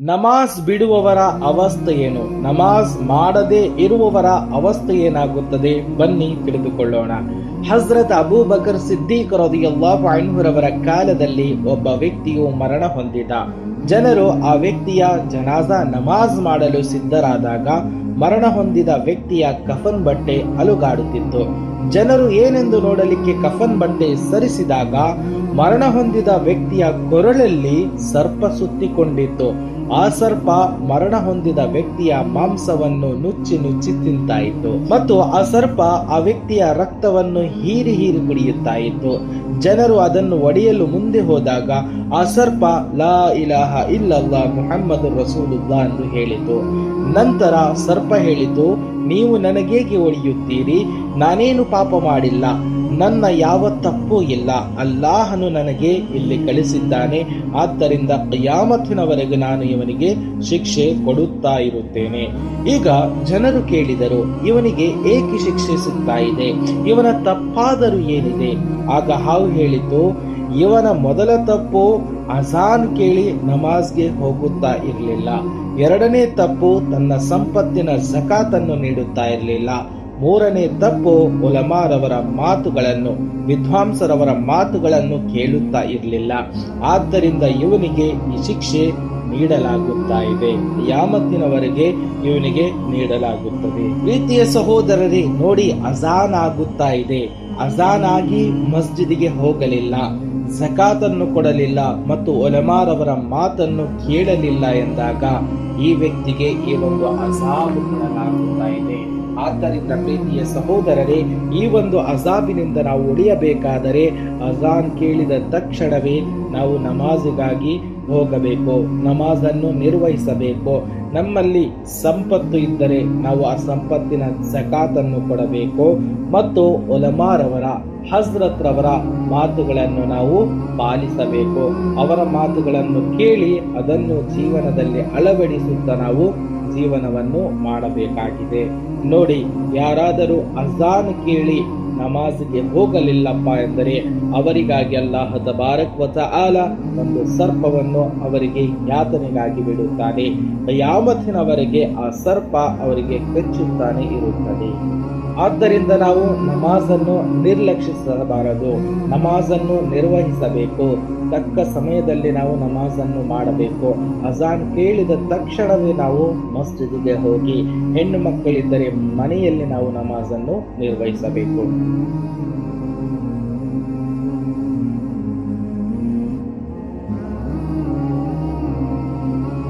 ನಮಾಜ್ ಬಿಡುವವರ ಅವಸ್ಥೆ ಏನು? ನಮಾಜ್ ಮಾಡದೇ ಇರುವವರ ಅವಸ್ಥೆ ಏನಾಗುತ್ತದೆ? ಬನ್ನಿ ತಿಳಿದುಕೊಳ್ಳೋಣ. ಹಜ್ರತ್ ಅಬೂಬಕರ್ ಸಿದ್ದೀಕ್ ರದಿಯಲ್ಲಾಹು ಅನ್ಹುರವರ ಕಾಲದಲ್ಲಿ ಒಬ್ಬ ವ್ಯಕ್ತಿಯು ಮರಣ ಹೊಂದಿದ. ಜನರು ಆ ವ್ಯಕ್ತಿಯ ಜನಾಜಾ ನಮಾಜ್ ಮಾಡಲು ಸಿದ್ಧರಾದಾಗ ಮರಣ ಹೊಂದಿದ ವ್ಯಕ್ತಿಯ ಕಫನ್ ಬಟ್ಟೆ ಅಲುಗಾಡುತ್ತಿತ್ತು. ಜನರು ಏನೆಂದು ನೋಡಲಿಕ್ಕೆ ಕಫನ್ ಬಟ್ಟೆ ಸರಿಸಿದಾಗ ಮರಣ ಹೊಂದಿದ ವ್ಯಕ್ತಿಯ ಕೊರಳಲ್ಲಿ ಸರ್ಪ ಸುತ್ತಿಕೊಂಡಿತ್ತು. ಆ ಸರ್ಪ ಮರಣ ಹೊಂದಿದ ವ್ಯಕ್ತಿಯ ಮಾಂಸವನ್ನು ನುಚ್ಚಿ ನುಚ್ಚಿ ತಿಂತಾ ಇತ್ತು ಮತ್ತು ಆ ಸರ್ಪ ಆ ವ್ಯಕ್ತಿಯ ರಕ್ತವನ್ನು ಹೀರಿ ಹೀರಿ ಕುಡಿಯುತ್ತಾ ಇತ್ತು ಜನರು ಅದನ್ನು ಒಡೆಯಲು ಮುಂದೆ ಹೋದಾಗ ಆ ಸರ್ಪ ಲಾ ಇಲಾಹ ಇಲ್ಲಲ್ಲ ಮುಹಮ್ಮದ್ ರಸೂಲುಲ್ಲಾ ಎಂದು ಹೇಳಿತು. ನಂತರ ಸರ್ಪ ಹೇಳಿತು ನೀವು ನನಗೇಗೆ ಒಡೆಯುತ್ತೀರಿ ನಾನೇನು ಪಾಪ ಮಾಡಿಲ್ಲ. ನನ್ನ ಯಾವ ತಪ್ಪೂ ಇಲ್ಲ. ಅಲ್ಲಾಹನು ನನಗೆ ಇಲ್ಲಿ ಕಳಿಸಿದ್ದಾನೆ. ಆದ್ದರಿಂದ ಯಾಮತ್ತಿನವರೆಗೆ ನಾನು ಇವನಿಗೆ ಶಿಕ್ಷೆ ಕೊಡುತ್ತಾ ಇರುತ್ತೇನೆ. ಈಗ ಜನರು ಕೇಳಿದರು, ಇವನಿಗೆ ಏಕೆ ಶಿಕ್ಷಿಸುತ್ತಾ ಇದೆ? ಇವನ ತಪ್ಪಾದರೂ ಏನಿದೆ? ಆಗ ಹಾವು ಹೇಳಿತು ಇವನ ಮೊದಲ ತಪ್ಪು ಅಜಾನ್ ಕೇಳಿ ನಮಾಜ್ಗೆ ಹೋಗುತ್ತಾ ಇರಲಿಲ್ಲ. ಎರಡನೇ ತಪ್ಪು ತನ್ನ ಸಂಪತ್ತಿನ ಜಕಾತನ್ನು ನೀಡುತ್ತಾ ಇರಲಿಲ್ಲ. ಮೂರನೇ ತಪ್ಪು ಉಲಮಾರವರ ಮಾತುಗಳನ್ನು, ವಿದ್ವಾಂಸರವರ ಮಾತುಗಳನ್ನು ಕೇಳುತ್ತಾ ಇರಲಿಲ್ಲ. ಆದ್ದರಿಂದ ಇವನಿಗೆ ಈ ಶಿಕ್ಷೆ ನೀಡಲಾಗುತ್ತಾ ಇದೆ. ಯಾಮತ್ತಿನವರೆಗೆ ಇವನಿಗೆ ನೀಡಲಾಗುತ್ತದೆ. ಪ್ರೀತಿಯ ಸಹೋದರರೇ, ನೋಡಿ ಅಜಾನ್ ಆಗುತ್ತಾ ಇದೆ. ಅಜಾನ್ ಆಗಿ ಮಸ್ಜಿದಿಗೆ ಹೋಗಲಿಲ್ಲ. ಜಕಾತನ್ನು ಕೊಡಲಿಲ್ಲ ಮತ್ತು ಒಲೆಮಾರವರ ಮಾತನ್ನು ಕೇಳಲಿಲ್ಲ ಎಂದಾಗ ಈ ವ್ಯಕ್ತಿಗೆ ಈ ಒಂದು ಕೊಡಲಾಗುತ್ತಾ ಇದೆ. ಆದ್ದರಿಂದ ಪ್ರೀತಿಯ ಸಹೋದರರೇ, ಈ ಒಂದು ಅಜಾಬಿನಿಂದ ನಾವು ಉಳಿಯಬೇಕಾದರೆ ಅಜಾನ್ ಕೇಳಿದ ತಕ್ಷಣವೇ ನಾವು ನಮಾಜಿಗಾಗಿ ಹೋಗಬೇಕು, ನಮಾಜನ್ನು ನಿರ್ವಹಿಸಬೇಕು. ನಮ್ಮಲ್ಲಿ ಸಂಪತ್ತು ಇದ್ದರೆ ನಾವು ಆ ಸಂಪತ್ತಿನ ಜಕಾತನ್ನು ಕೊಡಬೇಕು. ಮತ್ತು ಒಲಮಾರವರ ಹಜ್ರತ್ರವರ ಮಾತುಗಳನ್ನು ನಾವು ಪಾಲಿಸಬೇಕು. ಅವರ ಮಾತುಗಳನ್ನು ಕೇಳಿ ಅದನ್ನು ಜೀವನದಲ್ಲಿ ಅಳವಡಿಸುತ್ತಾ ನಾವು ಜೀವನವನ್ನು ಮಾಡಬೇಕಾಗಿದೆ. ನೋಡಿ ಯಾರಾದರೂ ಅಜಾನ್ ಕೇಳಿ ನಮಾಜ್ಗೆ ಹೋಗಲಿಲ್ಲಪ್ಪ ಎಂದರೆ ಅವರಿಗಾಗಿ ಅಲ್ಲಾಹ ತಬಾರಕ್ ಆಲ ಒಂದು ಸರ್ಪವನ್ನು ಅವರಿಗೆ ಯಾತನೆಗಾಗಿ ಬಿಡುತ್ತಾನೆ. ಯಾಮತ್ತಿನವರೆಗೆ ಆ ಸರ್ಪ ಅವರಿಗೆ ಕಚ್ಚುತ್ತಾನೆ ಇರುತ್ತದೆ. ಆದ್ದರಿಂದ ನಾವು ನಮಾಜನ್ನು ನಿರ್ಲಕ್ಷಿಸಬಾರದು. ನಮಾಜನ್ನು ನಿರ್ವಹಿಸಬೇಕು. ತಕ್ಕ ಸಮಯದಲ್ಲಿ ನಾವು ನಮಾಜನ್ನು ಮಾಡಬೇಕು. ಅಜಾನ್ ಕೇಳಿದ ತಕ್ಷಣವೇ ನಾವು ಮಸ್ಜಿದ್ಗೆ ಹೋಗಿ ಹೆಣ್ಣು ಮಕ್ಕಳಿದ್ದರೆ ಮನೆಯಲ್ಲಿ ನಾವು ನಮಾಜನ್ನು ನಿರ್ವಹಿಸಬೇಕು. Ooh.